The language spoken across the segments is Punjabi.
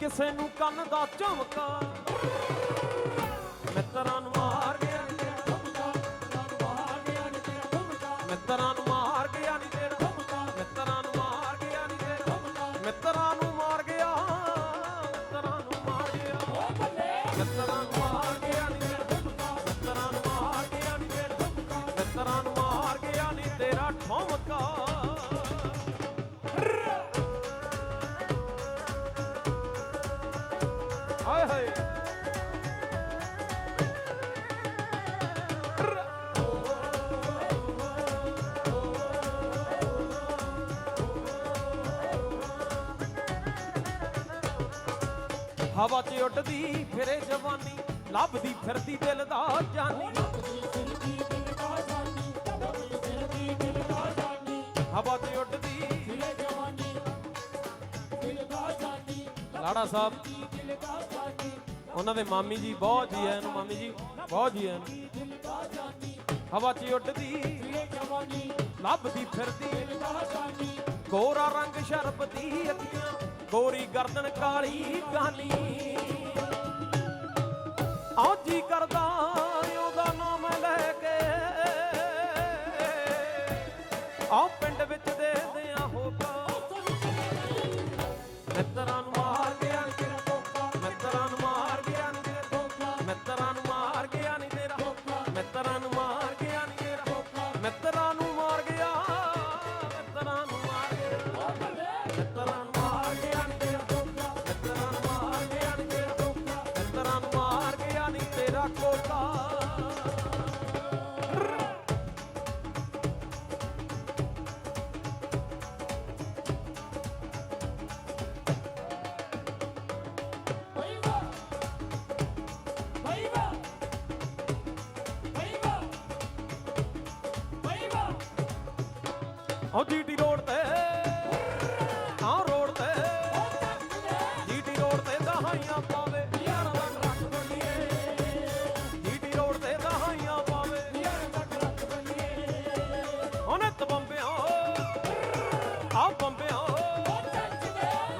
ਕਿਸੇ ਨੂੰ ਕੰਨ ਦਾ ਝਮਕਾ। ਮਿੱਤਰਾਂ ਨੂੰ ਮਾਰ ਗਿਆ ਨੀ ਤੇਰਾ ਮਿੱਤਰਾਂ ਨੂੰ ਮਾਰ ਹਵਾ 'ਚ ਉੱਡਦੀ ਫਿਰੇ ਜਵਾਨੀ, ਲੱਭਦੀ ਫਿਰਦੀ ਦਿਲ ਦਾ ਜਾਨੀ। ਹਵਾ 'ਚ ਉੱਡਦੀ ਲਾੜਾ ਸਾਹਿਬ, ਉਹਨਾਂ ਦੇ ਮਾਮੀ ਜੀ ਬਹੁਤ ਜੀ ਐਨ ਮਾਮੀ ਜੀ ਬਹੁਤ ਜੀ ਐਨ ਹਵਾ 'ਚ ਉੱਡਦੀ, ਲੱਭਦੀ ਫਿਰਦੀ, ਗੋਰਾ ਰੰਗ ਸ਼ਰਬਤੀ ਅੱਖੀਆਂ ਗੋਰੀ ਗਰਦਨ ਕਾਲੀ ਕਾਨੀ ਉਹ ਜੀਟੀ ਰੋਡ ਤੇ, ਹਾਂ ਰੋਡ ਤੇ। ਜੀਟੀ ਰੋਡ ਤੇ ਦਹਾਈਆਂ ਪਾਵੇ, ਯਾਰਾਂ ਦਾ ਟਰੱਕ ਬੰਨੀਏ ਜੀਟੀ ਰੋਡ ਤੇ ਦਹਾਈਆਂ ਪਾਵੇ ਉਹਨੇ ਤਬੰਬਿਆਂ ਆ ਬੰਬਿਆਂ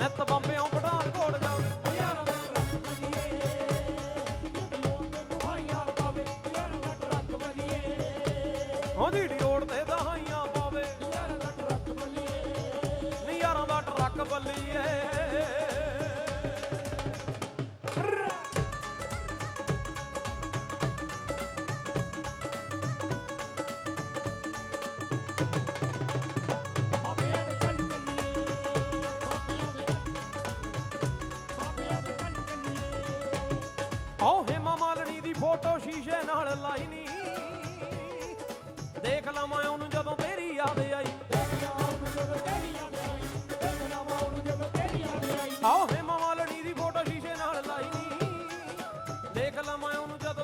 ਨਿੱਤ ਬੰਬਿਆਂ ਪਠਾਨ ਜਾਵੇ ਉਹ ਜੀਟੀ ਆਓ ਹੇਮਾ ਮਾਲਣੀ ਦੀ ਫੋਟੋ ਸ਼ੀਸ਼ੇ ਨਾਲ ਲਾਈ ਨੀ। ਦੇਖ ਲਵਾਂ ਉਹਨੂੰ ਜਦੋਂ ਤੇਰੀ ਯਾਦ ਆਈ। ਆਓ ਹੇਮਾ ਮਾਲਣੀ ਦੀ ਫੋਟੋ ਸ਼ੀਸ਼ੇ ਨਾਲ ਲਾਈ ਨੀ। ਦੇਖ ਲਵਾਂ ਉਹਨੂੰ ਜਦੋਂ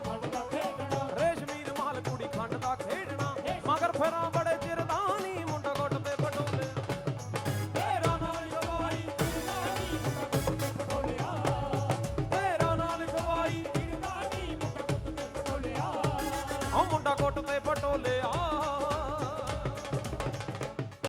ফেরা